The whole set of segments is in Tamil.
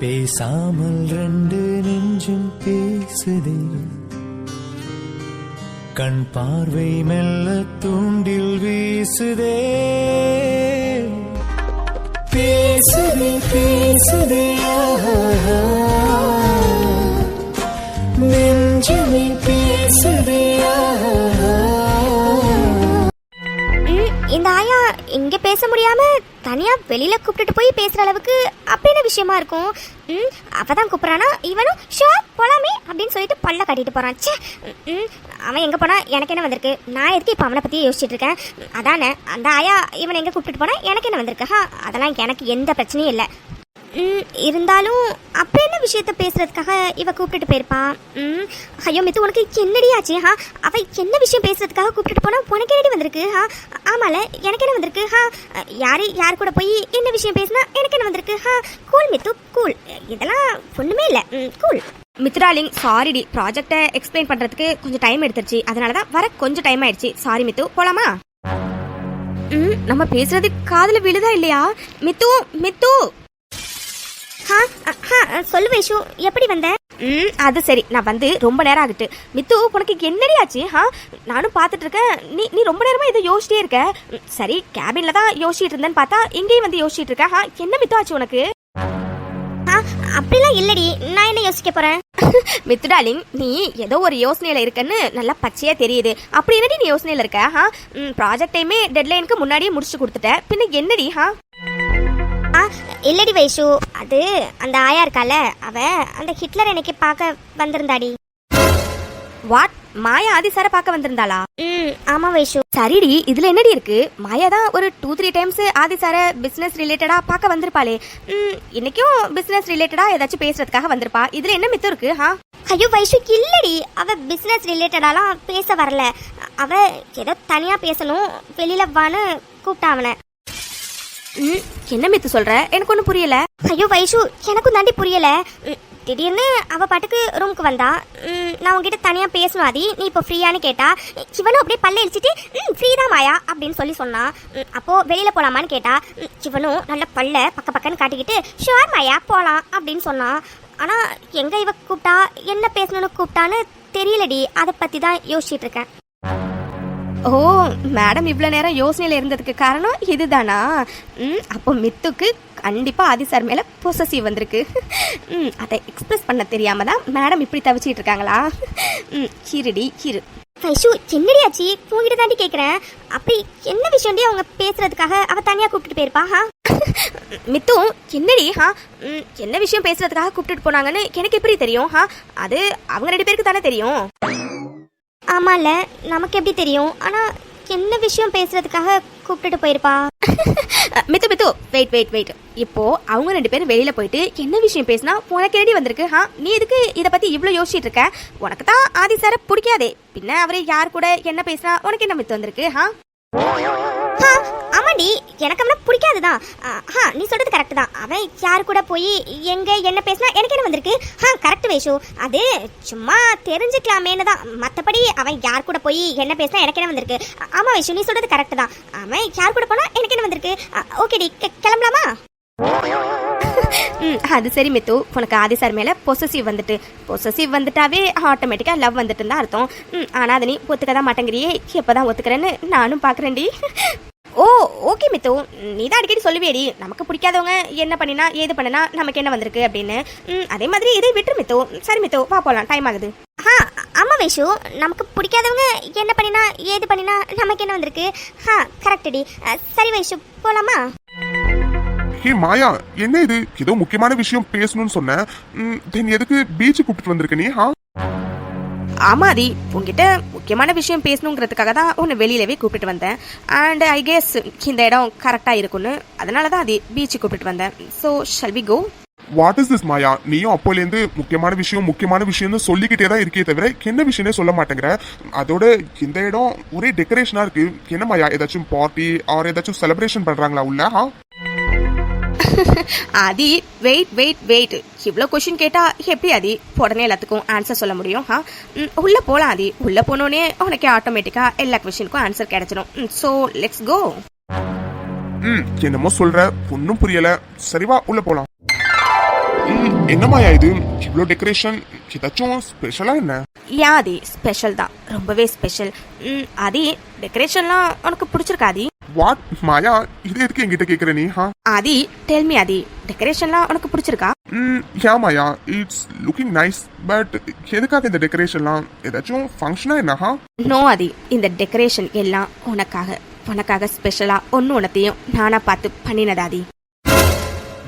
பேசாமல் ரெண்டு நெஞ்சும் பேசுதே. கண் பார்வை மெல்ல தூண்டில் வீசுதே. பேசுதே பேசுதே நெஞ்சுமே பேசுதே இந்த ஆயா இங்க பேச முடியாம தனியாக வெளியில் கூப்பிட்டுட்டு போய் பேசுகிற அளவுக்கு அப்படி என்ன விஷயமா இருக்கும். ம் தான் கூப்பிடுறானா? இவனும் ஷோ போலாமே அப்படின்னு சொல்லிட்டு பல்ல கட்டிட்டு போகிறான் சே ம், அவன் எங்கே போனால் எனக்கு என்ன வந்திருக்கு? நான் எதுக்கு இப்போ அவனை பற்றி யோசிச்சுட்டு இருக்கேன்? அதானே அந்த ஆயா இவனை எங்கே கூப்பிட்டுட்டு போனா? எனக்கு என்ன வந்திருக்கு? ஹா அதெல்லாம் எனக்கு எந்த பிரச்சனையும் இல்லை. இருந்தாலும் அப்படி என்ன விஷயத்த பேசுறதுக்காக இவ கூப்பிட்டுட்டு போயிருப்பா? ம் ஐயோ மித்து உனக்கு என்னடி ஆச்சு? ஹா அவ என்ன விஷயம் பேசுறதுக்காக கூப்பிட்டுட்டு போனா உனக்கு என்னடி வந்திருக்கு? ஹா ஆமால எனக்கு என்ன வந்திருக்கு? ஹா யாரு யார் கூட போய் என்ன விஷயம் பேசினா எனக்கு என்ன வந்திருக்கு? ஹா கூல் மித்து கூல் இதெல்லாம் ஒண்ணுமே இல்லை. கூல் மித்ராலிங் சாரிடி ப்ராஜெக்டை எக்ஸ்பிளைன் பண்றதுக்கு கொஞ்சம் டைம் எடுத்துருச்சு. அதனால தான் வர கொஞ்சம் டைம் ஆயிடுச்சு. சாரி மித்து. போலாமா? ம் நம்ம பேசுறது காதுல விழுதா இல்லையா? மித்து மித்து! ஹா ஹா சொல்லு வைஷு எப்படி வந்த? ம் அது சரி. நான் வந்து ரொம்ப நேரம் ஆகுது மித்து உனக்கு என்னடி ஆச்சு? ஹா நானும் பார்த்துட்டு இருக்கேன். நீ நீ ரொம்ப நேரமா இதை யோசிச்சிட்டே இருக்க. சரி கேபின்ல தான் யோசிச்சிட்டு இருந்தேன்னு பார்த்தா இங்கேயும் வந்து யோசிச்சிட்டு இருக்க. ஹா என்ன மித்து ஆச்சு உனக்கு? அப்படிலாம் இல்லடி. நான் என்ன யோசிக்க போறேன்? மித்து டார்லிங் நீ ஏதோ ஒரு யோசனையில இருக்கன்னு நல்லா பச்சையா தெரியுது. அப்படி என்னடி நீ யோசனையில இருக்க? ஹா ப்ராஜெக்டையுமே டெட்லைனுக்கு முன்னாடியே முடிச்சு கொடுத்துட்ட. பின்ன என்னடி? ஹா ஆ இல்லடி வைஷு அது அந்த ஆயா இருக்கால அவ அந்த ஹிட்லர் எனக்கு பார்க்க வந்திருந்தாடி? வாட் மாயா ஆதி சார பார்க்க வந்திருந்தாளா? ம் ஆமா வைஷு. சரிடி இதுல என்னடி இருக்கு? மாயா தான் ஒரு டூ த்ரீ டைம்ஸ் ஆதி சார பிசினஸ் ரிலேட்டடா பார்க்க வந்திருப்பாளே. ம் இன்னைக்கும் பிசினஸ் ரிலேட்டடா ஏதாச்சும் பேசுறதுக்காக வந்திருப்பா. இதுல என்ன மித்தம் இருக்கு ஹா ஐயோ வைஷு இல்லடி. அவ பிசினஸ் ரிலேட்டடாலாம் பேச வரல. அவ ஏதோ தனியா பேசணும் வெளியில வான்னு கூப்பிட்டா அவனை. என்ன மித்து சொல்ற? எனக்கு ஒன்றும் புரியல. ஐயோ வைஷு எனக்கும் தாண்டி புரியல. திடீர்னு அவ பாட்டுக்கு ரூமுக்கு வந்தா. நான் உங்ககிட்ட தனியா பேசணும் அதி நீ இப்போ ஃப்ரீயான்னு கேட்டா. சிவனும் அப்படியே பல்ல இழிச்சிட்டு ம் ஃப்ரீ தான் மாயா அப்படின்னு சொல்லி சொன்னா. அப்போ வெளியில போலாமான்னு கேட்டா சிவனும் நல்ல பல்ல பக்க பக்கன்னு காட்டிக்கிட்டு ஷுவர் மாயா போலாம் அப்படின்னு சொன்னா. ஆனா எங்க இவ கூப்பிட்டா என்ன பேசணும்னு கூப்பிட்டான்னு தெரியலடி. அதை பத்தி தான் யோசிச்சுட்டு இருக்கேன். ஓ மேடம் இவ்வளோ நேரம் யோசனையில் இருந்ததுக்கு காரணம் இதுதானா? ம் அப்போ மித்துக்கு கண்டிப்பாக ஆதி சார் மேலே பொசசிவ் வந்திருக்கு. ம் அதை எக்ஸ்பிரஸ் பண்ண தெரியாம தான் மேடம் இப்படி தவிச்சிட்டு இருக்காங்களா? ம் கிருடி கிரு வைஷு என்னடி ஆச்சு? உங்ககிட்ட தாண்டி கேட்குறேன் அப்படி என்ன விஷயம்டி அவங்க பேசுறதுக்காக அவ தனியாக கூப்பிட்டு போயிருப்பா ஹா மித்து என்னடி ஹா என்ன விஷயம் பேசுறதுக்காக கூப்பிட்டுட்டு போனாங்கன்னு எனக்கு எப்படி தெரியும் ஹா அது அவங்க ரெண்டு பேருக்கு தானே தெரியும். ஆமால நமக்கு எப்படி தெரியும்? ஆனா என்ன விஷயம் பேசுறதுக்காக கூப்பிட்டுட்டு போயிருப்பா? Mithu Mithu wait wait wait இப்போ அவங்க ரெண்டு பேரும் வெளியில போயிட்டு என்ன விஷயம் பேசினா உனக்கு ரெடி வந்திருக்கு? ஹா நீ எதுக்கு இத பத்தி இவ்ளோ யோசிச்சிட்டு இருக்க? உனக்கு தான் ஆதி சார பிடிக்காதே. பின்ன அவரு யார் கூட என்ன பேசினா உனக்கு என்ன மித்து வந்திருக்கு? ஹா ஆமாடி எனக்கு அவனை பிடிக்காதுதான். ஹா நீ சொல்கிறது கரெக்ட் தான். அவன் யார் கூட போய் எங்கே என்ன பேசினா எனக்கு என்ன வந்திருக்கு? ஹா கரெக்ட் வேஷு. அது சும்மா தெரிஞ்சுக்கலாமேன்னு தான். மற்றபடி அவன் யார் கூட போய் என்ன பேசினா எனக்கு என்ன வந்திருக்கு? ஆமாம் ஆமா வேஷு நீ சொல்கிறது கரெக்ட் தான். அவன் யார் கூட போனால் எனக்கு என்ன வந்திருக்கு? ஓகேடி கிளம்பலாமா? ம் அது சரி மித்து. உனக்கு ஆதி சார் மேலே பொசசிவ் வந்துட்டு. பொசசிவ் வந்துட்டாவே ஆட்டோமேட்டிக்காக லவ் வந்துட்டுன்னு தான் அர்த்தம். ம் ஆனால் அதை நீ ஒத்துக்க தான் மாட்டேங்கிறியே. எப்போ தான் ஒத்துக்கிறேன்னு நானும் பார்க்குறேன்டி ஓகே மித்து நீ தான் அடிக்கடி சொல்லுவேடி நமக்கு பிடிக்காதவங்க என்ன பண்ணினா ஏது பண்ணினா நமக்கு என்ன வந்திருக்கு அப்படின்னு. அதே மாதிரி இதை விட்டுரு மித்து. சரி மித்து வா போகலாம் டைம் ஆகுது. ஆ ஆமாம் வைஷு நமக்கு பிடிக்காதவங்க என்ன பண்ணினா ஏது பண்ணினா நமக்கு என்ன வந்திருக்கு? ஆ கரெக்டடி சரி வைஷு போகலாமா ஹே மாயா என்ன இது? ஏதோ முக்கியமான விஷயம் பேசணும்னு சொன்னேன் தென் எதுக்கு பீச் கூப்பிட்டு வந்திருக்க நீ ஹா ஆமாதி உங்ககிட்ட முக்கியமான விஷயம் பேசணுங்கிறதுக்காக தான் உன்னை வெளியிலவே கூப்பிட்டு வந்தேன். அண்ட் ஐ கெஸ் இந்த இடம் கரெக்டாக இருக்கும்னு. அதனால தான் அது பீச்சு கூப்பிட்டு வந்தேன். So shall we go what is this Maya நீயும் அப்போலேருந்து முக்கியமான விஷயம் முக்கியமான விஷயம்னு சொல்லிக்கிட்டே தான் இருக்கே தவிர என்ன விஷயமே சொல்ல மாட்டேங்கிற. அதோட இந்த இடம் ஒரே டெக்கரேஷனாக இருக்குது என்ன மாயா ஏதாச்சும் பார்ட்டி ஆர் ஏதாச்சும் செலிப்ரேஷன் பண்ணுறாங்களா உள்ள? ஹா ஆதி வெயிட் வெயிட் வெயிட் இவ்வளோ கொஷின் கேட்டால் எப்படி ஆதி? உடனே எல்லாத்துக்கும் ஆன்சர் சொல்ல முடியும் ஹா ம், உள்ள போகலாம் ஆதி. உள்ள போனோடனே உனக்கு ஆட்டோமேட்டிக்காக எல்லா கொஷினுக்கும் ஆன்சர் கிடைச்சிடும் ஸோ லெட்ஸ் கோ ம் என்னமோ சொல்ற. ஒன்னும் புரியல. சரி வா உள்ள போலாம். ம் ம், என்ன மாயா இது? இவ்வளோ டெக்கரேஷன் ஏதாச்சும் ஸ்பெஷலா என்ன? ஏன் ஆதி ஸ்பெஷல் தான். ரொம்பவே ஸ்பெஷல் ஆதி டெக்கரேஷன்லாம் உனக்கு பிடிச்சிருக்கா ஆதி? வாட் மாயா இது எதுக்கு என்கிட்ட கேக்குற நீ? ஹா ஆதி டெல் மீ ஆதி டெக்கரேஷன்லாம் உனக்கு பிடிச்சிருக்கா? ம் yeah Maya it's looking nice but எதுக்காக இந்த டெக்கரேஷன்லாம் ஏதாச்சும் ஃபங்க்ஷனா என்ன ஹா நோ ஆதி இந்த டெக்கரேஷன் எல்லாம் உனக்காக உனக்காக ஸ்பெஷலா ஒன்று ஒன்றத்தையும் நானா பார்த்து பண்ணினதாதி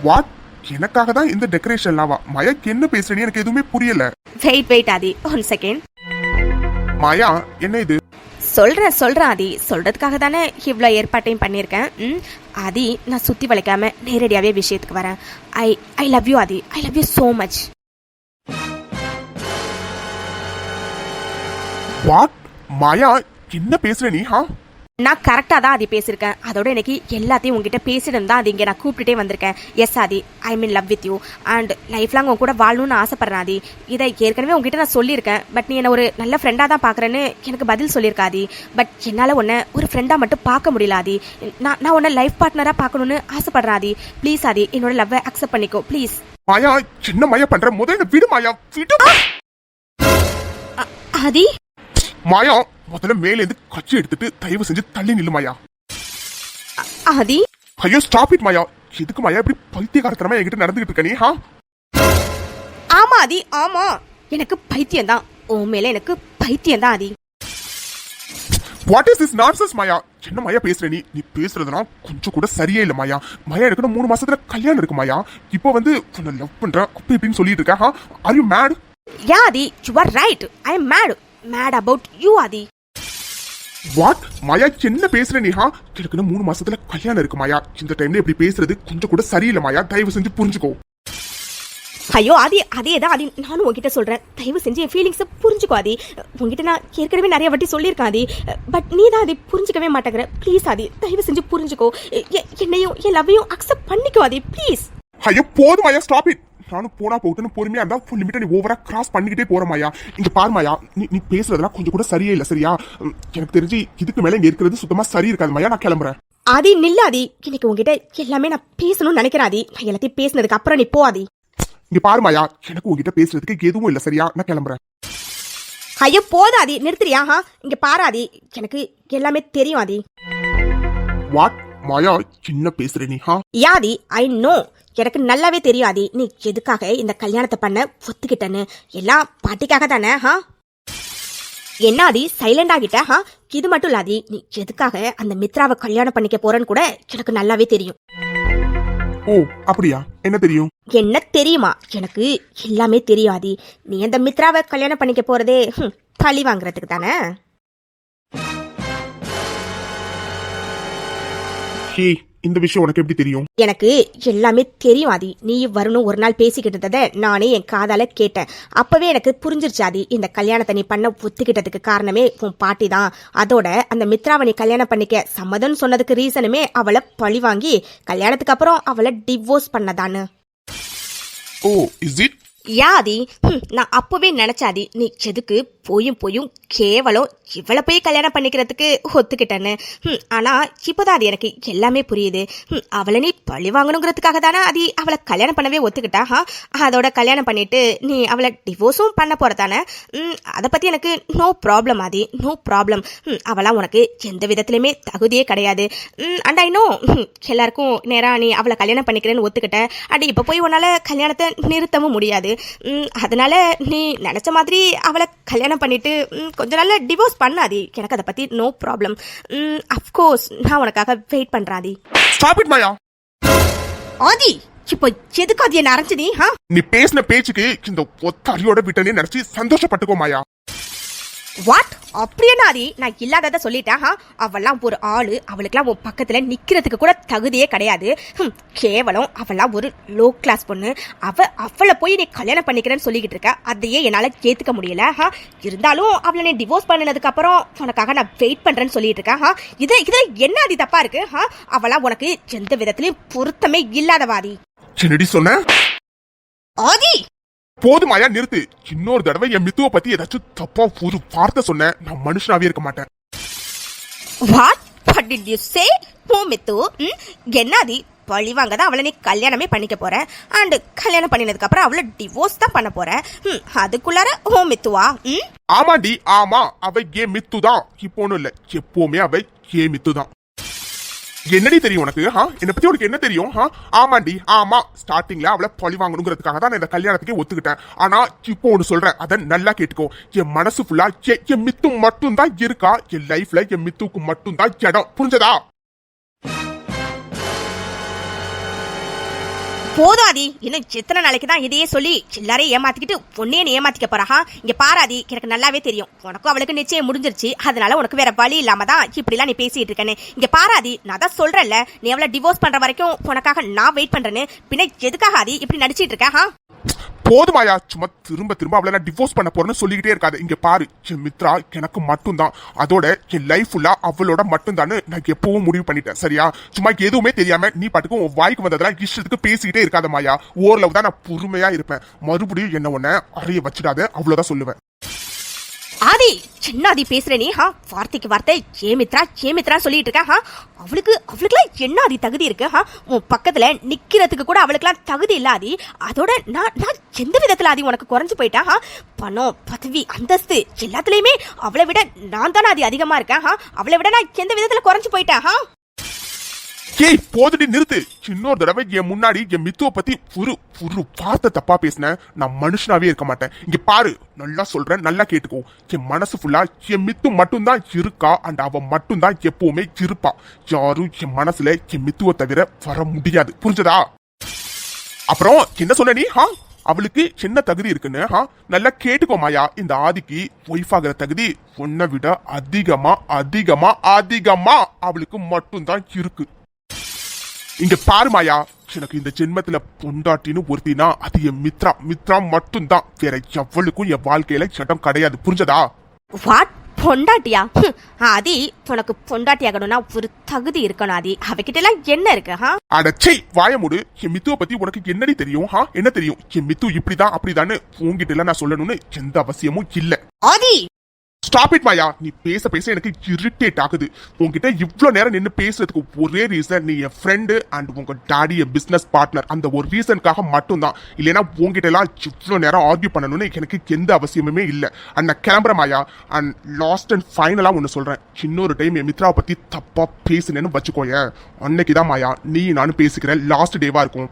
வாட் எனக்காக தான் இந்த டெக்கரேஷன்லாவா மாயா என்ன பேசுறேன்னு எனக்கு எதுவுமே புரியல. Wait wait Aadhi one second Maya என்ன இது? சொல்கிறேன் சொல்கிறேன் ஆதி. சொல்கிறதுக்காக தானே இவ்வளோ ஏற்பாட்டையும் பண்ணியிருக்கேன். ம் ஆதி நான் சுற்றி வளைக்காம நேரடியாகவே விஷயத்துக்கு வரேன். I I love you Aadhi. I love you so much what Maya என்ன பேசுற நீ ஹா நான் கரெக்டாக தான் ஆதி பேசியிருக்கேன். அதோட எனக்கு எல்லாத்தையும் உங்ககிட்ட பேசிட்டு தான் அது இங்கே நான் கூப்பிட்டுட்டே வந்திருக்கேன். Yes Aadhi I mean love with you and life long உங்க கூட வாழணும்னு ஆசைப்படுறேன் ஆதி. இதை ஏற்கனவே உங்ககிட்ட நான் சொல்லியிருக்கேன். பட் நீ என்ன ஒரு நல்ல ஃப்ரெண்டாக தான் பார்க்குறேன்னு எனக்கு பதில் சொல்லியிருக்கா ஆதி. பட் என்னால் உன்னை ஒரு ஃப்ரெண்டாக மட்டும் பார்க்க முடியல ஆதி. நான் நான் உன்னை லைஃப் பார்ட்னராக பார்க்கணும்னு ஆசைப்படுறேன் ஆதி. ப்ளீஸ் ஆதி என்னோட லவ்வை அக்செப்ட் பண்ணிக்கோ. ப்ளீஸ் மாயா என்ன மாயா பண்ற முதல்ல விடு மாயா. விடு. ஆதி? மாயா முதல்ல மேல இருந்து கச்சி எடுத்துட்டு தயவு செஞ்சு தள்ளி நில்லு மாயா. ஆதி. ஐயோ ஸ்டாப் இட் மாயா. எதுக்கு மாயா? இப்படி பைத்தியகாரத்தனமா என்கிட்ட நடந்துகிட்டு இருக்க நீ ஹா ஆமா ஆதி. ஆமா. எனக்கு பைத்தியம் தான் உன் மேல எனக்கு பைத்தியம் தான் Aadhi. What is this nonsense Maya? என்ன மாயா பேசுற நீ? நீ பேசுறதுலாம் கொஞ்சம் கூட சரியே இல்ல மாயா. மாயா எனக்கு மூணு மாசத்துல கல்யாணம் இருக்கு மாயா. இப்போ வந்து உன்னை லவ் பண்றேன் அப்படி இப்படின்னு சொல்லிட்டு இருக்கா ஹா are you mad yeah Aadhi. You are right I am mad mad about you Aadhi what Maya என்ன பேசுற நீ ஹா எனக்கு மூணு மாசத்துல கல்யாணம் இருக்கு மாயா இந்த டைம்ல இப்படி பேசுறது கொஞ்சம் கூட சரியில்லை மாயா தயவு செஞ்சு புரிஞ்சுக்கோ. ஐயோ ஆதி அதே தான் ஆதி நானும் உங்ககிட்ட சொல்றேன். தயவு செஞ்சு என் ஃபீலிங்ஸை புரிஞ்சுக்கோ ஆதி உங்ககிட்ட நான் ஏற்கனவே நிறைய வாட்டி சொல்லியிருக்கேன் ஆதி பட் நீ தான் அதை புரிஞ்சுக்கவே மாட்டேங்கிற. ப்ளீஸ் ஆதி தயவு செஞ்சு புரிஞ்சுக்கோ. என்னையும் என் லவ்வையும் அக்செப்ட் பண்ணிக்கோ ஆதி ப்ளீஸ் ஐயோ போதும் மாயா ஸ்டாப் இட் நானும் போனா போட்டுன்னு பொறுமையா இருந்தா ஃபுல் லிமிட்டை நீ ஓவரா கிராஸ் பண்ணிக்கிட்டே போற மாயா. இங்க பாரு மாயா நீ நீ பேசுறதெல்லாம் கொஞ்சம் கூட சரியே? இல்ல சரியா எனக்கு தெரிஞ்சு இதுக்கு மேல இங்க இருக்கிறது சுத்தமா சரி இருக்காது மாயா. நான் கிளம்புறேன். ஆதி நில்லாதி இன்னைக்கு உங்ககிட்ட எல்லாமே நான் பேசணும்னு நினைக்கிறேன் ஆதி. நான் எல்லாத்தையும் பேசினதுக்கு அப்புறம் நீ போ ஆதி. இங்க பாரு மாயா எனக்கு உங்ககிட்ட பேசுறதுக்கு எதுவும் இல்ல சரியா? நான் கிளம்புறேன். ஐயோ போதாதி நிறுத்துறியா? ஹா இங்க பாராதி எனக்கு எல்லாமே தெரியும் ஆதி. வாட் மாயா என்ன பேசுற நீ ஹா? யாதி ஐ நோ எனக்கு நல்லாவே தெரியும் ஆதி. நீ எதுக்காக இந்த கல்யாணத்தை பண்ண ஒத்துக்கிட்டேன்னு. எல்லாம் பாட்டிக்காக தானே ஹா? என்ன ஆதி? சைலண்ட் ஆகிட்ட ஹா? இது மட்டும் இல்லாதி நீ எதுக்காக அந்த மித்ராவை கல்யாணம் பண்ணிக்க போறேன்னு கூட எனக்கு நல்லாவே தெரியும். ஓ அப்படியா? என்ன தெரியும்? என்ன தெரியுமா? எனக்கு எல்லாமே தெரியும் ஆதி. நீ அந்த மித்ராவை கல்யாணம் பண்ணிக்க போறதே பழி வாங்குறதுக்கு தானே? ஹே இந்த விஷயம் உனக்கு எப்படி தெரியும்? எனக்கு எல்லாமே தெரியும் ஆதி. நீ வரணும் ஒரு நாள் பேசிக்கிட்டு இருந்ததை நானே என் காதால கேட்டேன். அப்பவே எனக்கு புரிஞ்சிருச்சு ஆதி. இந்த கல்யாணத்தை நீ பண்ண ஒத்துக்கிட்டதுக்கு காரணமே உன் பாட்டி தான். அதோட அந்த மித்ராவை நீ கல்யாணம் பண்ணிக்க சம்மதம்னு சொன்னதுக்கு ரீசனுமே அவளை பழி வாங்கி கல்யாணத்துக்கு அப்புறம் அவளை டிவோர்ஸ் பண்ணதான்னு. ஓ இஸ் இட் யாதி நான் அப்பவே நினைச்சாதி நீ எதுக்கு போயும் போயும் கேவலம் இவளை போய் கல்யாணம் பண்ணிக்கிறதுக்கு ஒத்துக்கிட்டேன்னு. ஆனால் ஆனா இப்போதான் அது எனக்கு எல்லாமே புரியுது. ம் அவளை நீ பழி வாங்கணுங்கிறதுக்காக தானே அது அவளை கல்யாணம் பண்ணவே ஒத்துக்கிட்டா? ஹா அதோட கல்யாணம் பண்ணிட்டு நீ அவளை டிவோர்ஸும் பண்ண போறதானே? அதை பற்றி எனக்கு no problem Aadhi no problem அவளாம் உனக்கு எந்த விதத்துலையுமே தகுதியே கிடையாது. அண்ட் ஐ நோ எல்லாருக்கும் நேராக நீ அவளை கல்யாணம் பண்ணிக்கிறேன்னு ஒத்துக்கிட்ட. அண்ட் இப்போ போய் உன்னால் கல்யாணத்தை நிறுத்தவும் முடியாது. அதனால் நீ நினச்ச மாதிரி அவளை கல்யாணம் பண்ணிட்டு ம், கொஞ்ச நாள்ல டிவோர்ஸ் பண்ணாதி. எனக்கு அதை பத்தி நோ ப்ராப்ளம் அஃப்கோர்ஸ் நான் உனக்காக வெயிட் பண்றாதி ஸ்டாப் இட் மாயா ஆதி இப்போ எதுக்கு அது என்ன அரைஞ்சு நீ ஹா நீ பேசின பேச்சுக்கு இந்த ஒத்த அரியோட விட்டனே நினைச்சு சந்தோஷப்பட்டுக்கோ மாயா வாட் அப்படி என்ன ஆதி? நான் இல்லாததை சொல்லிட்டேன் ஹா அவெல்லாம் ஒரு ஆளு அவளுக்கெல்லாம் உன் பக்கத்துல நிக்கிறதுக்கு கூட தகுதியே கிடையாது. ஹம், கேவலம் அவெல்லாம் ஒரு லோ கிளாஸ் பொண்ணு. அவ அவளை போய் நீ கல்யாணம் பண்ணிக்கிறேன்னு சொல்லிக்கிட்டு இருக்க. அதையே என்னால ஏத்துக்க முடியல ஹா இருந்தாலும் அவளை நீ டிவோர்ஸ் பண்ணனதுக்கு அப்புறம் உனக்காக நான் வெயிட் பண்றேன்னு சொல்லிட்டு இருக்கேன் ஹா இது இதுல என்ன ஆதி தப்பா இருக்கு ஹா அவெல்லாம் உனக்கு எந்த விதத்திலயும் பொருத்தமே இல்லாதவாதி என்னடி சொன்ன? ஆதி! போதும் நிறுத்து. இன்னொரு தடவை என் மித்துவ பத்தி ஏதாச்சும் தப்பா ஒரு வார்த்தை சொன்ன நான் மனுஷனாவே இருக்க மாட்டேன். What what did you say oh Mithu. என்னாதி? பழிவாங்க தான் அவளை நீ கல்யாணமே பண்ணிக்க போற. அண்ட் கல்யாணம் பண்ணினதுக்கு அப்புறம் அவளை டிவோர்ஸ் தான் பண்ண போற. ம், அதுக்குள்ளார ஓ மித்துவா? ம்? ஆமாண்டி ஆமா. அவ ஏன் மித்து தான் இப்போ ஒண்ணும் இல்ல. எப்பவுமே அவ ஏன் மித்து தான் என்னடி தெரியும் உனக்கு? ஹா என்ன பத்தி உனக்கு என்ன தெரியும்? ஹா ஆமாண்டி ஆமா. ஸ்டார்டிங்ல அவளை பழி வாங்கணுங்கிறதுக்காக தான் நான் இந்த கல்யாணத்துக்கே ஒத்துக்கிட்டேன். ஆனா இப்போ ஒன்று சொல்றேன். அதை நல்லா கேட்டுக்கோ. என் மனசு ஃபுல்லா என் மித்து மட்டும் தான் இருக்கா? என் லைஃப்ல என் மித்துக்கு மட்டும் தான் இடம். புரிஞ்சதா? போதாதி இன்னும் எத்தனை நாளைக்கு தான் இதையே சொல்லி எல்லாரையும் ஏமாத்திக்கிட்டு பொண்ணையே நீ ஏமாத்திக்க போறாஹா இங்க பாராதி எனக்கு நல்லாவே தெரியும். உனக்கும் அவளுக்கு நிச்சயம் முடிஞ்சிருச்சு. அதனால உனக்கு வேற வழி இல்லாம தான் இப்படிலாம் நீ பேசிட்டு இருக்கேன்னு. இங்க பாராதி நான் தான் சொல்றேன்ல நீ அவளை டிவோர்ஸ் பண்ற வரைக்கும் உனக்காக நான் வெயிட் பண்றேன்னு. பின்ன எதுக்காக ஆதி இப்படி நடிச்சிட்டு இருக்கா போதுமாயா? சும்மா திரும்ப திரும்ப அவளை நான் டிவோர்ஸ் பண்ண போறேன்னு சொல்லிக்கிட்டே இருக்காது. இங்க பாரு என் மித்ரா எனக்கு மட்டும்தான். அதோட என் லைஃப் ஃபுல்லா அவளோட மட்டும்தான்னு நான் எப்பவும் முடிவு பண்ணிட்டேன். சரியா? சும்மா எதுவுமே தெரியாம நீ பாட்டுக்கு உன் வாய்க்கு வந்ததெல்லாம் இஷ்டத்துக்கு பேசிக்கிட்டே இருக்காத மாயா. ஓரளவு தான் நான் பொறுமையா இருப்பேன். மறுபடியும் என்ன உன்ன அறைய வச்சிடாத. அவ்வளவுதான் சொல்லுவேன். ஆதி சின்னாதி பேசுற நீ ஹா. வார்த்தைக்கு வார்த்தை ஏமித்ரா ஏமித்ரா சொல்லிட்டு இருக்க ஹா. அவளுக்கு அவளுக்குலாம் என்ன ஆதி தகுதி இருக்கு ஹா. உன் பக்கத்துல நிக்கிறதுக்கு கூட அவளுக்குலாம் தகுதி இல்ல ஆதி. அதோட நான் நான் எந்த விதத்துல ஆதி உனக்கு குறைஞ்சு போயிட்டா ஹா. பணம் பதவி அந்தஸ்து எல்லாத்துலயுமே அவளை விட நான் தானே ஆதி அதிகமா இருக்கேன் ஹா. அவளை விட நான் எந்த விதத்துல குறைஞ்சு போயிட்டேன் ஹா. ஏய் போதுடி நிறுத்து. இன்னொரு தடவை என் முன்னாடி என் மித்துவ பத்தி ஒரு ஒரு வார்த்தை தப்பா பேசினேன் நான் மனுஷனாவே இருக்க மாட்டேன். இங்க பாரு நல்லா சொல்றேன் நல்லா கேட்டுக்கோ. என் மனசு ஃபுல்லா என் மித்து மட்டும்தான் இருக்கா அண்ட் அவ மட்டும்தான் எப்பவுமே இருப்பா. யாரும் என் மனசுல என் மித்துவ தவிர வர முடியாது. புரிஞ்சதா? அப்புறம் என்ன சொன்ன நீ ஹா? அவளுக்கு சின்ன தகுதி இருக்குன்னு ஹா? நல்லா கேட்டுக்கோ மாயா. இந்த ஆதிக்கு ஒய்ஃப் ஆகிற தகுதி உன்னை விட அதிகமா அதிகமா அதிகமா அவளுக்கு மட்டும்தான் இருக்கு. இங்க பாரு மாயா எனக்கு இந்த ஜென்மத்துல பொண்டாட்டின்னு ஒருத்தினா அது என் மித்ரா. மித்ரா மட்டும்தான். வேற எவ்வளவுக்கும் என் வாழ்க்கையில சட்டம் கிடையாது. புரிஞ்சதா? வாட் பொண்டாட்டியா? ஆதி உனக்கு பொண்டாட்டி ஆகணும்னா ஒரு தகுதி இருக்கணும் ஆதி. அவகிட்ட எல்லாம் என்ன இருக்கு ஹா அடச்சை வாய மூடு. என் மித்துவ பத்தி உனக்கு என்னடி தெரியும் ஹா என்ன தெரியும்? என் மித்து இப்படிதான் அப்படிதான்னு உங்ககிட்ட எல்லாம் நான் சொல்லணும்னு எந்த அவசியமும் இல்ல. ஆதி! ஸ்டாப் இட் மாயா நீ பேச பேச எனக்கு இரிட்டேட் ஆகுது. உங்ககிட்ட இவ்வளோ நேரம் நின்று பேசுறதுக்கு ஒரே ரீசன் நீ என் ஃப்ரெண்டு அண்ட் உங்க டாடி என் பிஸ்னஸ் பார்ட்னர் அந்த ஒரு ரீசனுக்காக மட்டும்தான். இல்லைன்னா உங்ககிட்ட எல்லாம் இவ்வளோ நேரம் ஆர்கியூ பண்ணணும்னு எனக்கு எந்த அவசியமுமே இல்லை. அண்ட் நான் கிளம்புறேன் மாயா அண்ட் லாஸ்ட் அண்ட் ஃபைனலாக ஒன்று சொல்கிறேன் இன்னொரு டைம் என் மித்ராவை பற்றி தப்பாக பேசினேன்னு வச்சுக்கோயேன் அன்னைக்கு தான் மாயா நீ நானும் பேசிக்கிறேன் லாஸ்ட் டேவாக இருக்கும்.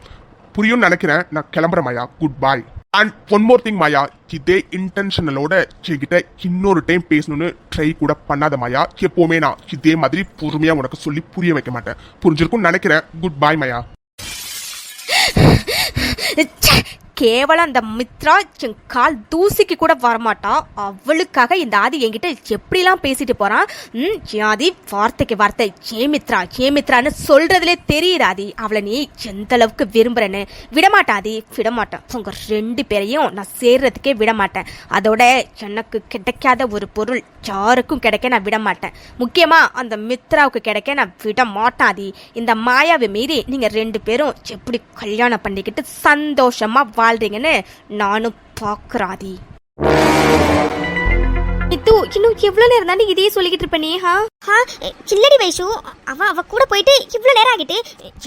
புரியும்னு நினைக்கிறேன். நான் கிளம்புறேன் Maya goodbye and one more thing Maya இதே இன்டென்ஷனலோட கிட்ட இன்னொரு டைம் பேசணும்னு ட்ரை கூட பண்ணாத மாயா எப்போவுமே நான் இதே மாதிரி பொறுமையாக உனக்கு சொல்லி புரிய வைக்க மாட்டேன். புரிஞ்சிருக்கும்னு நினைக்கிறேன். குட் பாய் மாயா கேவலம் அந்த மித்ரா கால் தூசிக்கு கூட வரமாட்டான். அவளுக்காக இந்த ஆதி என்கிட்ட எப்படிலாம் பேசிட்டு போறான்? ம் ஆதி வார்த்தைக்கு வார்த்தை. ஏ மித்ரா ஏ மித்ரான்னு தெரியுது ஆதி. அவளை நீ எந்த அளவுக்கு விரும்புறேன்னு. விடமாட்டாதி விடமாட்டேன். உங்க ரெண்டு பேரையும் நான் சேர்றதுக்கே விடமாட்டேன். அதோட எனக்கு கிடைக்காத ஒரு பொருள் யாருக்கும் கிடைக்க நான் விடமாட்டேன். முக்கியமாக முக்கியமா அந்த மித்ராவுக்கு கிடைக்க நான் விட மாட்டாதி இந்த மாயாவை மீறி நீங்க ரெண்டு பேரும் எப்படி கல்யாணம் பண்ணிக்கிட்டு சந்தோஷமா வாழ்றீங்கன்னு நானும் பாக்குறாதி. மித்து இன்னும் எவ்வளவு நேரம் தாண்டி இதையே சொல்லிக்கிட்டு இருப்ப நீ ஹா? ஹா இல்லடி வைஷு. அவ அவ கூட போயிட்டு இவ்வளோ நேரம் ஆகிட்டு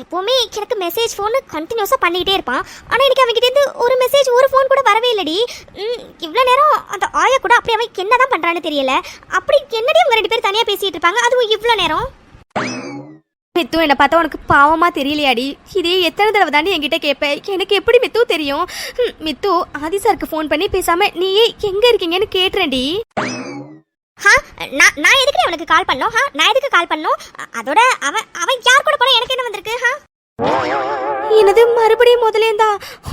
எப்போவுமே எனக்கு மெசேஜ் ஃபோன் கண்டினியூஸாக பண்ணிக்கிட்டே இருப்பான் ஆனால் எனக்கு அவன்கிட்ட இருந்து ஒரு மெசேஜ் ஒரு ஃபோன் கூட வரவே இல்லடி. ம், இவ்வளோ நேரம் அந்த ஆயா கூட அப்படி அவன் என்ன தான் பண்ணுறான்னு தெரியல. அப்படி என்னடி அவங்க ரெண்டு பேரும் தனியாக பேசிகிட்டு இருப்பாங்க? அதுவும் இவ்வளோ நேரம்? மித்து என்னை பார்த்தா உனக்கு பாவமா தெரியலையாடி? இதே எத்தனை தடவை தாண்டி என்கிட்ட கேட்ப? எனக்கு எப்படி மித்து தெரியும்? மித்து ஆதி சாருக்கு ஃபோன் பண்ணி பேசாம நீயே எங்க இருக்கீங்கன்னு கேட்டுறேன்டி. ஹா நான் நான் எதுக்கு அவனுக்கு கால் பண்ணோம்? ஹா நான் எதுக்கு கால் பண்ணோம்? அதோட அவன் அவன் யார் கூட போனா எனக்கு என்ன வந்திருக்கு ஹா? என்னது மறுபடியும் முதலேந்தா?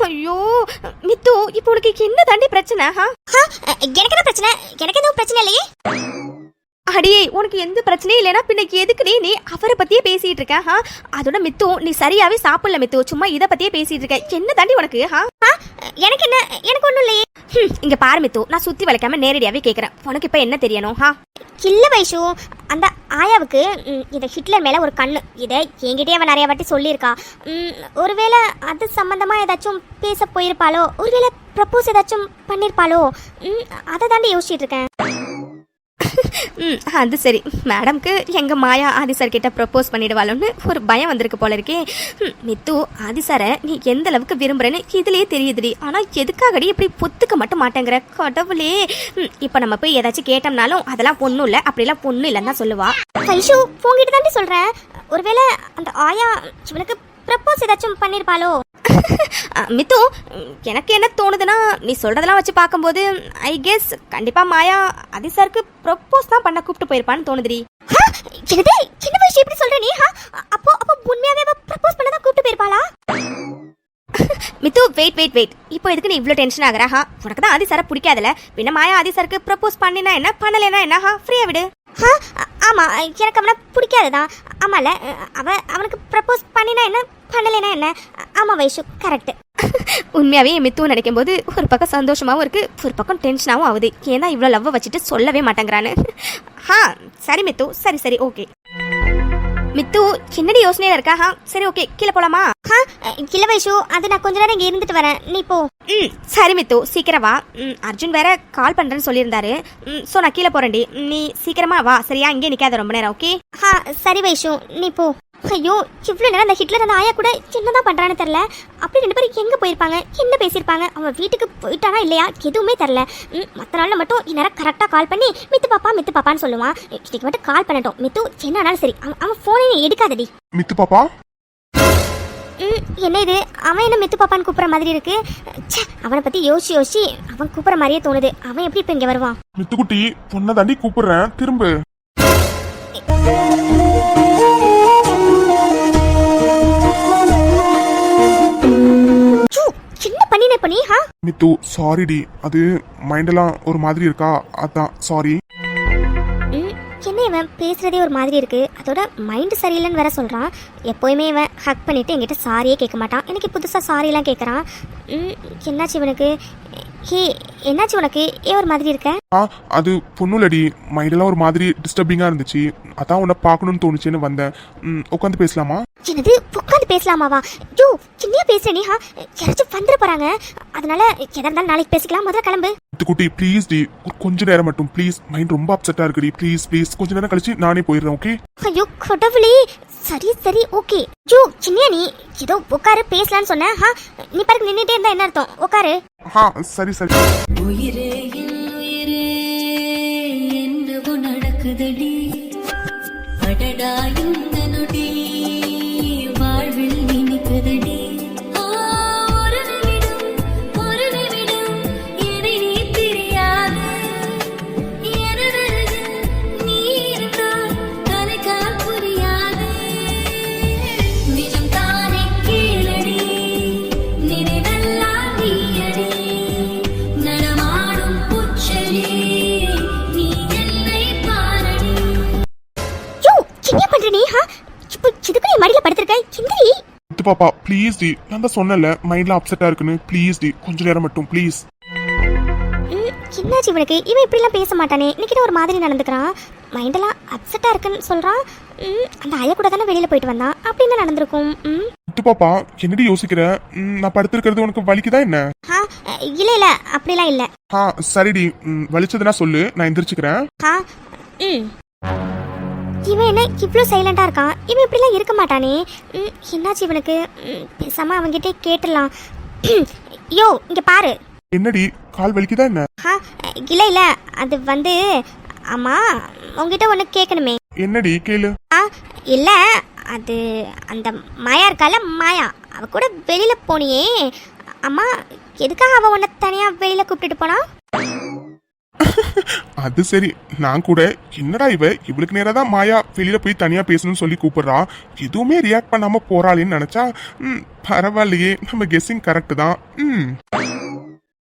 ஐயோ மித்து இப்போ உனக்கு என்ன தாண்டி பிரச்சனை ஹா? ஹா எனக்கு என்ன பிரச்சனை? எனக்கு எதுவும் பிரச்சனை இல்லையே? அடியே உனக்கு எந்த பிரச்சனையும் இல்லைனா பின்ன எதுக்கு நீ அவரை பத்தியே பேசிட்டு இருக்க ஹா அதோட மித்து நீ சரியாவே சாப்பிடல மித்து சும்மா இதை பத்தியே பேசிட்டு இருக்க. என்ன தாண்டி உனக்கு ஹா எனக்கு என்ன எனக்கு ஒன்றும் இல்லையே. இங்க பாரு மித்து நான் சுத்தி வளைக்காம நேரடியாவே கேக்குறேன். உனக்கு இப்ப என்ன தெரியணும் ஹா இல்ல வைஷு அந்த ஆயாவுக்கு ம், இந்த ஹிட்லர் மேல ஒரு கண்ணு. இதை என்கிட்டயே அவன் நிறைய வாட்டி சொல்லியிருக்கா. ஒருவேளை அது சம்பந்தமா ஏதாச்சும் பேச போயிருப்பாளோ? ஒருவேளை ப்ரப்போஸ் ஏதாச்சும் பண்ணியிருப்பாளோ அதை தாண்டி யோசிச்சுட்டு இருக்கேன். ம் அது சரி. மேடம்க்கு எங்கள் மாயா ஆதி சார் கிட்ட ப்ரப்போஸ் பண்ணிடுவாளோன்னு ஒரு பயம் வந்திருக்கு போல இருக்கே. ம், மித்து ஆதி சாரை நீ எந்த அளவுக்கு விரும்புறேன்னு இதுலயே தெரியுதுடி. ஆனால் எதுக்காகடி இப்படி பொத்துக்க மட்டும் மாட்டேங்கிற? கடவுளே. ம், இப்போ நம்ம போய் ஏதாச்சும் கேட்டோம்னாலும் அதெல்லாம் பொண்ணும் இல்லை. அப்படிலாம் பொண்ணு இல்லைன்னு தான் சொல்லுவா. வைஷு உங்ககிட்ட தாண்டி சொல்கிறேன் ஒருவேளை அந்த ஆயா இவனுக்கு ப்ரப்போஸ் ஏதாச்சும் பண்ணிருப்பாளோ? அ, மித்து எனக்கு என்ன தோணுதுன்னா நீ சொல்றதெல்லாம் வச்சு பார்க்கும்போது ஐ கெஸ் கண்டிப்பா மாயா ஆதி சாருக்கு ப்ரப்போஸ் தான் பண்ண கூப்பிட்டு போயிருப்பான்னு தோணுதுடி. என்னது? சின்ன வயசு எப்படி சொல்ற நீ? ஆ? அப்போ அப்போ உண்மையாவே அவ ப்ரப்போஸ் பண்ணதான் கூப்பிட்டு போயிருப்பாளா? மித்து வெயிட் வெயிட் வெயிட் இப்போ எதுக்கு நீ இவ்வளோ டென்ஷன் ஆகுற? ஹா உனக்கு தான் ஆதி சாரை பிடிக்காதுல. பின்ன மாயா ஆதி சாருக்கு ப்ரப்போஸ் பண்ணினா என்ன? பண்ணலைன்னா என்ன? ஹா ஃப்ரீயா விடு. ஆ, ஆமா எனக்கு அவனை பிடிக்காதுதான். ஆமால அவ அவனுக்கு ப்ரப்போஸ் பண்ணினா என்ன? பண்ணலைனா என்ன? ஆமா வைஷு கரெக்ட் உண்மையாவே என் நினைக்கும் போது ஒரு பக்கம் சந்தோஷமாவும் இருக்கு ஒரு பக்கம் டென்ஷனாகவும் ஆகுது. ஏன்னா இவ்வளோ லவ் வச்சுட்டு சொல்லவே மாட்டேங்கிறான்னு. ஹா சரி மித்து சரி சரி ஓகே மித்து என்னடி யோசனையில இருக்கா? ஹா சரி ஓகே கீழே போலாமா? ஆ இல்ல வைஷு அது நான் கொஞ்ச நேரம் இங்க இருந்துட்டு வரேன். நீ போ. ம் சரி மித்து சீக்கிரம் வா. அர்ஜுன் வேற கால் பண்றேன்னு சொல்லியிருந்தாரு. ஸோ நான் கீழே போறேன்டி. நீ சீக்கிரமா வா. சரியா? இங்கே நிக்காத ரொம்ப நேரம் ஓகே? ஆ சரி வைஷு நீ போ. ஐயோ இவ்வளோ நேரம் அந்த ஹிட்லர் அந்த ஆயா கூட என்னதான் பண்றான்னு தெரியல. அப்படி ரெண்டு பேரும் எங்க போயிருப்பாங்க? என்ன பேசியிருப்பாங்க? அவன் வீட்டுக்கு போயிட்டானா இல்லையா? எதுவுமே தெரில ம், மத்த நாள்ல மட்டும் இந்நேரம் கரெக்டாக கால் பண்ணி மித்து பாப்பா மித்து பாப்பான்னு சொல்லுவான். இன்னைக்கு மட்டும் கால் பண்ணட்டும். மித்து என்ன ஆனாலும் சரி. அவன் அவன் ஃபோனை எடுக்காதடி மித்து பாப்பா? ம் என்ன இது? அவன் என்ன மித்து பாப்பான்னு கூப்பிட்ற மாதிரி இருக்கு? ச்சே அவனை பத்தி யோசிச்சு யோசிச்சு அவன் கூப்பிட்ற மாதிரியே தோணுது. அவன் எப்படி இப்போ இங்கே வருவான்? மித்துக்குட்டி பொண்ணை தாண்டி கூப்பிடுறேன். திரும்ப. பண்ணினே பண்ணி ஹா மித்து சாரிடி அது மைண்டெல்லாம் ஒரு மாதிரி இருக்கா? அதான் சாரி என்ன இவன் பேசுறதே ஒரு மாதிரி இருக்கு? அதோட மைண்டு சரியில்லைன்னு வேற சொல்றான். எப்போயுமே இவன் ஹக் பண்ணிட்டு என்கிட்ட சாரியே கேட்க மாட்டான். எனக்கு புதுசா சாரியெல்லாம் கேட்குறான் என்னாச்சு இவனுக்கு? ஹே என்னாச்சு உனக்கு? ஏன் ஒரு மாதிரி இருக்க? ஆ அது பொண்ணுலடி மைண்டெல்லாம் ஒரு மாதிரி டிஸ்டர்பிங்காக இருந்துச்சு. அதான் உன்னை பார்க்கணும்னு தோணுச்சுன்னு வந்தேன். உட்காந்து பேசலாமா? என்னது? உட்காந்து பேசலாமாவா? யோ சின்னையா பேசுற நீ ஹா? யாராச்சும் வந்துட போறாங்க. அதனால எதா இருந்தாலும் நாளைக்கு பேசிக்கலாம். முதல்ல கிளம்பு. மித்துக்குட்டி ப்ளீஸ் டி. கொஞ்ச நேரம் மட்டும் ப்ளீஸ் மைண்ட் ரொம்ப அப்செட்டாக இருக்குடி. ப்ளீஸ் ப்ளீஸ் கொஞ்ச நேரம் கழிச்சு நானே போயிடுறேன் ஓகே ஐயோ கடவுளே. சரி சரி ஓகே ஜோ சின்னியா நீ. ஏதோ உட்காரு பேசலாம்னு சொன்ன ஹா? நீ பாருங்க நின்னுட்டே இருந்தா என்ன அர்த்தம்? உட்காரு. ஆ சரி சரி. உயிரே என் உயிரே. என்னவோ நடக்குதடி. மித்து பாப்பா ப்ளீஸ் டி நான் தான் சொன்னல மைண்ட்லாம் அப்செட்டாக இருக்குன்னு. ப்ளீஸ் டி கொஞ்ச நேரம் மட்டும் ப்ளீஸ் என்னாச்சு இவனுக்கு? இவன் இப்படிலாம் பேச மாட்டானே. இன்னைக்கு ஒரு மாதிரி நடந்துக்கிறான். மைண்டெல்லாம் அப்செட்டா இருக்குன்னு சொல்றான். ம், அந்த ஆயா கூட தானே வெளியில போயிட்டு வந்தான். அப்படி என்ன நடந்திருக்கும்? ம்? மித்து பாப்பா என்னடி யோசிக்கிற? நான் படுத்திருக்கிறது உனக்கு வலிக்குதா என்ன? இல்ல இல்ல அப்படிலாம் இல்ல. சரிடி. வலிச்சதுன்னா சொல்லு. நான் எந்திரிச்சுக்கிறேன். ஆ ம். இவன் என்ன இவ்வளோ சைலண்டாக இருக்கான்? இவன் இப்படிலாம் இருக்க மாட்டானே. என்னாச்சு இவனுக்கு? ம், பேசாம அவன்கிட்ட கேட்டுடலாம். யோ இங்க பாரு. என்னடி கால் வலிக்குதா என்ன? ஆ இல்லை இல்லை. அது வந்து ஆமா உங்ககிட்ட ஒன்று கேட்கணுமே என்னடி கேளு. ஆ இல்லை. அது அந்த மாயா இருக்கால மாயா. அவ கூட வெளியில போனியே. அம்மா எதுக்காக அவ உன்னை தனியா வெளியில கூப்பிட்டுட்டு போனா? அது சரி நான் கூட என்னடா இவ? இவளுக்கு நேரா தான் மாயா வெளியில போய் தனியா பேசணும்னு சொல்லி கூப்பிடுறா. எதுவுமே ரியாக்ட் பண்ணாம போறாளேன்னு நினைச்சா ம் பரவாயில்லையே நம்ம கெஸ்ஸிங் கரெக்ட் தான். ம்.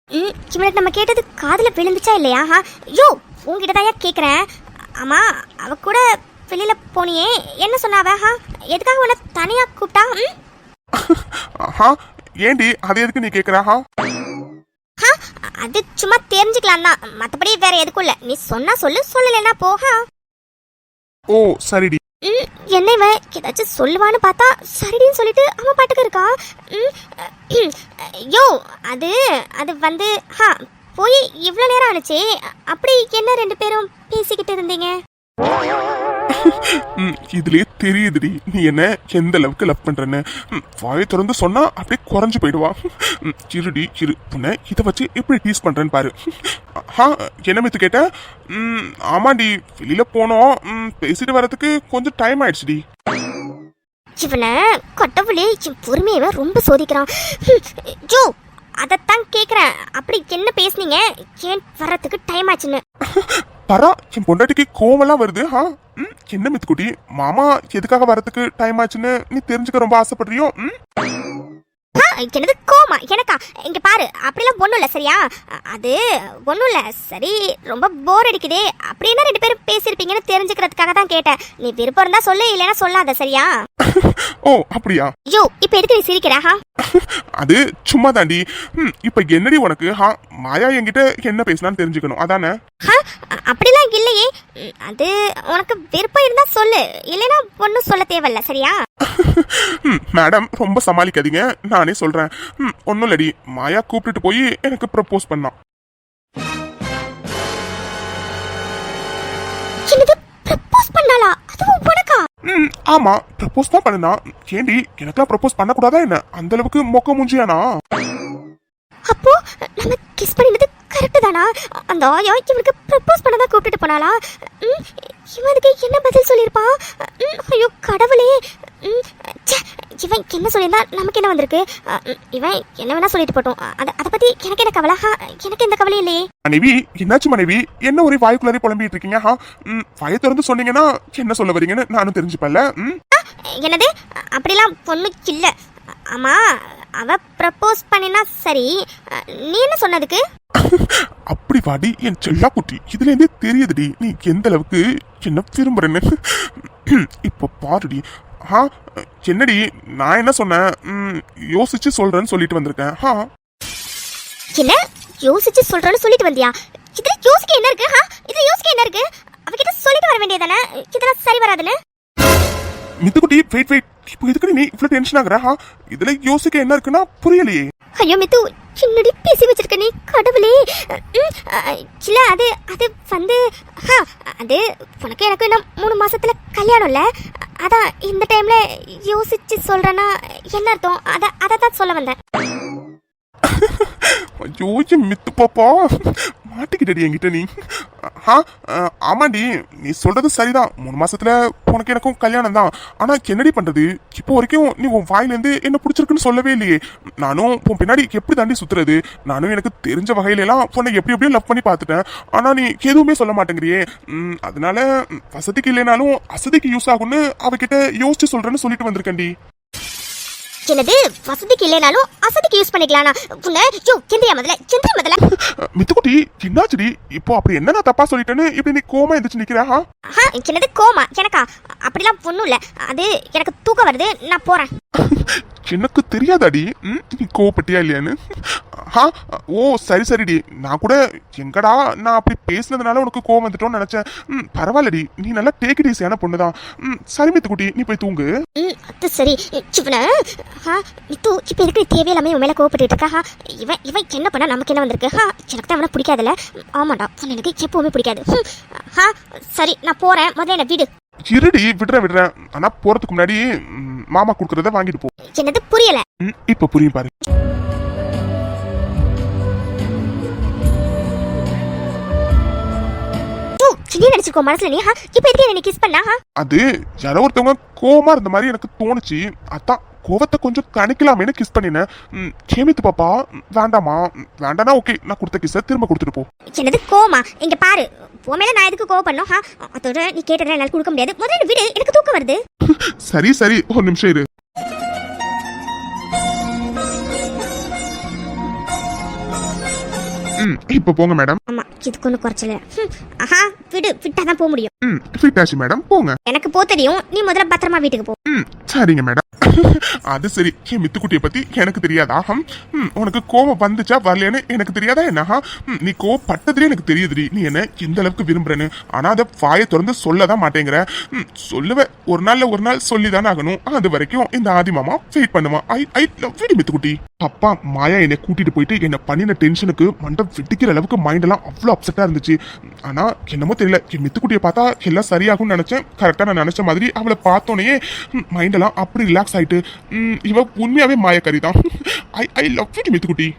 ம் இவனுக்கு நம்ம கேட்டது காதுல விழுந்துச்சா இல்லையா? ஹா யோ உங்ககிட்ட தான் கேட்குறேன் ஆமா அவ கூட வெளியில போனியே. என்ன சொன்னாவ ஹா எதுக்காக உன்னை தனியா கூப்பிட்டா? ம்? ஆஹா ஏண்டி அது எதுக்கு நீ கேக்குறா? ஹா அது சும்மா தெரிஞ்சுக்கலாம் தான். மற்றபடி வேற எதுக்கும் இல்லை. நீ சொன்னா சொல்லு சொல்லலைன்னா போ ஹா. ஓ சரிடி. ம் என்ன இவன் ஏதாச்சும் சொல்லுவான்னு பார்த்தா சரிடின்னு சொல்லிட்டு அவன் பாட்டுக்கு இருக்கான் ம் ம், யோ அது அது வந்து ஹா போய் இவ்வளோ நேரம் ஆனுச்சு அப்படி என்ன ரெண்டு பேரும் பேசிக்கிட்டு இருந்தீங்க? ம், இதுலயே தெரியுதுடி. நீ என்ன எந்த அளவுக்கு லவ் பண்றேன்னு? வாயை திறந்து சொன்னால் அப்படியே குறைஞ்சு போயிடுவா. சிறுடி சிறு உன்னை இதை வச்சு எப்படி டீஸ் பண்ணுறேன்னு பாரு. ஆ என்ன மித்து கேட்டேன் ஆமாண்டி வெளியில் போனோம். ம், பேசிட்டு வரதுக்கு கொஞ்சம் டைம் ஆயிடுச்சுடி. இவனை கொட்டவுளே பொறுமையவன் ரொம்ப சோதிக்கிறான். ஜோ அதைத்தான் கேட்குறேன் அப்படி என்ன பேசுனீங்க? ஏன் வர்றதுக்கு டைம் ஆச்சுன்னு? பரா என் பொண்டாட்டிக்கு கோவம்லாம் வருது ஆ ம், என்ன மித்துக்குட்டி மாமா எதுக்காக வரத்துக்கு டைம் ஆச்சுன்னு நீ தெரிஞ்சுக்க ரொம்ப ஆசைப்படுறியோ? ம்? என்னது கோமா? எனக்கா? இங்க பாரு அப்படிலாம் ஒண்ணும் இல்ல சரியா? அது ஒண்ணும் இல்ல. சரி ரொம்ப போர் அடிக்குதே. அப்படின்னா ரெண்டு பேரும் பேசியிருப்பீங்கன்னு தெரிஞ்சுக்கிறதுக்காக தான் கேட்டேன். நீ விருப்பம் இருந்தா சொல்லு இல்லைன்னா சொல்லாத சரியா? ஓ அப்படியா? ஐயோ இப்ப எதுக்கு நீ சிரிக்கிற அது சும்மா தாண்டி. இப்ப என்னடி உனக்கு? ஹா மாயா என்கிட்ட என்ன பேசினான்னு தெரிஞ்சுக்கணும். அதானே? அப்படிலாம் இல்லையே. அது உனக்கு விருப்பம் இருந்தா சொல்லு. இல்லைன்னா ஒன்றும் சொல்ல தேவையில்ல சரியா? மேடம் ரொம்ப சமாளிக்காதீங்க. நானே சொல்றேன். ம், ஒண்ணும் இல்லடி மாயா கூப்பிட்டுட்டு போய் எனக்கு ப்ரப்போஸ் பண்ணான். ம், ஆமா ப்ரப்போஸ் தான் பண்ணுனா. ஏண்டி எனக்கெல்லாம் ப்ரப்போஸ் பண்ணக்கூடாதா என்ன? அந்த அளவுக்கு மொக்க மூஞ்சியானா? அப்போ நம்ம கிஸ் பண்ணினது கரெக்ட் தானா? அந்த ஆயா இவனுக்கு ப்ரப்போஸ் பண்ண தான் கூப்பிட்டுட்டு போனாளா? இவனுக்கு என்ன பதில் சொல்லியிருப்பான் ஐயோ கடவுளே. இவன் என்ன சொல்லியிருந்தா நமக்கு என்ன வந்திருக்கு? இவன் என்ன வேணா சொல்லிட்டு போட்டோம். அதை அதை பத்தி எனக்கு என்ன கவலை? எனக்கு எந்த கவலையும் இல்லையே. மனைவி என்னாச்சு மனைவி? என்ன ஒரே வாய்க்குள்ளாரே புலம்பிட்டு இருக்கீங்க ஹா வாயை திறந்து சொன்னீங்கன்னா என்ன சொல்ல வரீங்கன்னு நானும் தெரிஞ்சுப்பேன்ல. ம்? என்னது? அப்படிலாம் ஒன்றும் இல்லை ஆமா அவ ப்ரப்போஸ் பண்ணினா சரி. நீ என்ன சொன்னதுக்கு அப்படி வாடி என் செல்லா குட்டி. இதுல இருந்தே தெரியுதுடி நீ எந்த அளவுக்கு என்ன விரும்புறேன்னு. இப்போ பாருடி. ஆ என்னடி நான் என்ன சொன்னேன்? யோசிச்சு சொல்றேன்னு சொல்லிட்டு வந்திருக்கேன். ஆ. என்ன? யோசிச்சு சொல்றேன்னு சொல்லிட்டு வந்தியா? இது யோசிக்க என்ன இருக்கு? ஹா இது யோசிக்க என்ன இருக்கு? அவகிட்ட சொல்லிட்டு வர வேண்டியதானே இதெல்லாம் சரி வராதுன்னு? மித்துக்குட்டி வெயிட் வெயிட் இப்போ எதுக்கு நீ இவ்வளோ டென்ஷன் ஆகுற? ஹா இதில் யோசிக்க என்ன இருக்குன்னா புரியலையே. ஐயோ மித்து சின்னடி பேசி வச்சிருக்க நீ? கடவுளே. ம், இல்ல அது அது வந்து ஹா அது உனக்கு எனக்கு இன்னும் மூணு மாசத்துல கல்யாணம் இல்ல. அதான் இந்த டைம்ல யோசிச்சு சொல்றேன்னா என்ன அர்த்தம்? அதை அதை தான் சொல்ல வந்தேன். ஐயோ மித்து பாப்பா. மாட்டிக்கிட்டடி என்கிட்ட நீ. ஆ ஆமாண்டி நீ சொல்கிறது சரிதான். மூணு மாதத்தில் உனக்கு எனக்கும் கல்யாணம் தான் ஆனால் என்னடி பண்ணுறது இப்போ வரைக்கும் நீ உன் வாயிலேருந்து என்ன பிடிச்சிருக்குன்னு சொல்லவே இல்லையே. நானும் உன் பின்னாடி எப்படி தாண்டி சுத்துறது? நானும் எனக்கு தெரிஞ்ச வகையிலலாம் உன்னை எப்படி எப்படியும் லவ் பண்ணி பார்த்துட்டேன். ஆனால் நீ எதுவுமே சொல்ல மாட்டேங்கிறியே. அதனால வசதிக்கு இல்லைனாலும் அசதிக்கு யூஸ் ஆகும்னு அவகிட்ட யோசிச்சு சொல்கிறேன்னு சொல்லிட்டு வந்திருக்கேன்டி. என்னது? வசதிக்கு இல்லைனாலும் அசதிக்கு யூஸ் பண்ணிக்கலாம்னா. உன்னை யோ எந்திரியா முதல்ல முதல்ல. மித்துக்குட்டி என்னாச்சுடி? இப்போ அப்படி என்ன நான் தப்பா சொல்லிட்டேன்னு இப்படி நீ கோமா எந்திரிச்சு நிக்கிறா ஆ? ஆ என்னது கோமா? எனக்கா? அப்படிலாம் ஒன்றும் இல்லை. அது எனக்கு தூக்கம் வருது. நான் போறேன். எனக்கு தெரியாதாடி? நீ கோவப்பட்டியா இல்லையான்னு? ஆ ஓ சரி சரிடி. நான் கூட எங்கடா நான் அப்படி பேசினதுனால உனக்கு கோவம் வந்துட்டோன்னு நினைச்சேன். ம் பரவாயில்லடி. நீ நல்லா டேக் இட் ஈஸியான பொண்ணு தான் ம் சரி மித்துக்குட்டி நீ போய் தூங்கு. அது சரி. இவனை ஹா நித்து இப்போ எதுக்கு நீ தேவையில்லாம இவன் மேலே கோவப்பட்டுட்டு இருக்கா? ஹா இவன் இவன் என்ன பண்ணா நமக்கு என்ன வந்திருக்கு? ஹா எனக்கு தான் அவனை பிடிக்காதுல்ல. ஆமாடா உன்னை எனக்கு எப்பவுமே பிடிக்காது. ஹா சரி நான் போறேன். முதல்ல என்ன வீடு. இருடி விடுறேன் விடுறேன். ஆனா போறதுக்கு முன்னாடி மாமா கொடுக்கறத வாங்கிட்டு போ. என்னது புரியல. இப்ப புரியும் பாரு. யோ நீ நினைச்சிருக்கோ மனசுல நீ ஹா இப்போ எதுக்கு என்னை கிஸ் பண்ணா அது யாரோ ஒருத்தவங்க கோவமா இருந்த மாதிரி எனக்கு தோணுச்சு. அதான் கோவத்தை கொஞ்சம் தணிக்கலாமேன்னு கிஸ் பண்ணினேன். கேமித்து பாப்பா. வேண்டாமா ம், வேண்டானா ஓகே நான் கொடுத்த கிஸ்ஸை திரும்ப கொடுத்துட்டு போ. என்னது கோமா இங்க பாரு. உன் நான் எதுக்கு கோவம் பண்ணும் அதோட நீ கேட்டதை என்னால் கொடுக்க முடியாது. முதல்ல விடு. எனக்கு தூக்கம் வருது. சரி சரி. ஒரு நிமிஷம் இரு. ம் இப்போ போங்க மேடம் ஆமா இதுக்கு ஒன்றும் குறைச்சல ஆஹா விடு. விட்டாதான் போக முடியும். ம் ஃபிட் ஆச்சு மேடம் போங்க. எனக்கு போ தெரியும். நீ முதல்ல பத்திரமா வீட்டுக்கு போ. ம் சரிங்க மேடம் அது சரி. என் மித்துக்குட்டியை பத்தி எனக்கு தெரியாதா? ஹம்? ம், உனக்கு கோவம் வந்துச்சா வரலையான்னு எனக்கு தெரியாதா என்ன? ஹம்? ம், நீ கோவப்பட்டதுலே எனக்கு தெரியுதுடி. நீ என்ன எந்த அளவுக்கு விரும்புறேன்னு. ஆனா அதை வாயை திறந்து சொல்லதான் மாட்டேங்கிற. ம், சொல்லுவேன் ஒரு நாள்ல ஒரு நாள் சொல்லிதானே ஆகணும். அது வரைக்கும் இந்த ஆதி மாமா வெயிட் பண்ணுமா? ஐ ஐ லவ் யூ மித்துக்குட்டி. அப்பா மாயா என்னை கூட்டிட்டு போயிட்டு என்ன பண்ணின டென்ஷனுக்கு மண்டம் வெட்டிக்கிற அளவுக்கு மைண்ட் எல்லாம் அவ்வளோ அப்செட்டா இருந்துச்சு. ஆனா என்னமோ தெரியல. என் மித்துக்குட்டியை பார்த்தா எல்லாம் சரியாகும்னு நினச்சேன். கரெக்டாக நான் நினைச்ச மாதிரி அவளை பார்த்தோன்னே மைண்ட் எல்லாம் அப்படி ரிலாக்ஸ் ஆயிட்டு ம், உண்மையாகவே மாயக்கறி தான் ஐ ஐ லவ் யூ மித்துக்குட்டி